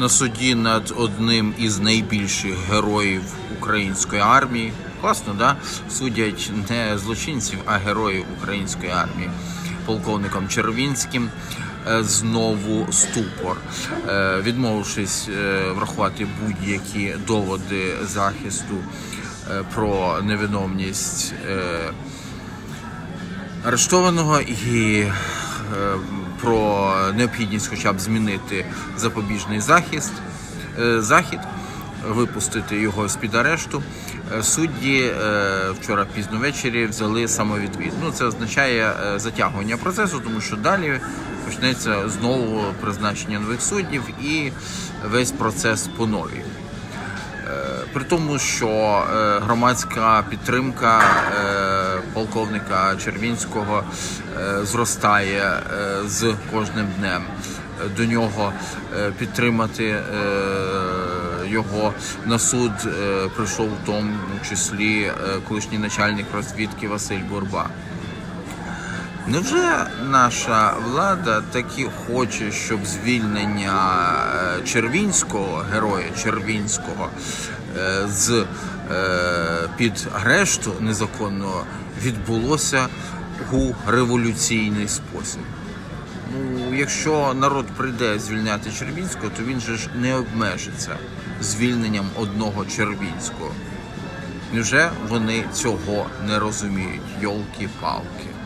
на суді над одним із найбільших героїв української армії. Класно, да? Судять не злочинців, а героїв української армії. Полковником Червінським е, знову ступор, Е, відмовившись е, врахувати будь-які доводи захисту про невиновність арештованого і про необхідність хоча б змінити запобіжний захист, е, захід, випустити його з-під арешту. Е, Судді е, вчора пізно ввечері взяли самовідвід. Ну, це означає е, затягування процесу, тому що далі почнеться знову призначення нових суддів і весь процес по новій. При тому, що е, громадська підтримка е, полковника Червінського е, зростає з кожним днем. До нього підтримати його на суд прийшов в тому числі колишній начальник розвідки Василь Бурба. Невже наша влада таки хоче, щоб звільнення е, Червінського, героя Червінського, е, з е, під арешту незаконного відбулося у революційний спосіб? Ну, якщо народ прийде звільняти Червінського, то він же ж не обмежиться звільненням одного Червінського. Невже вони цього не розуміють? Йолки-палки.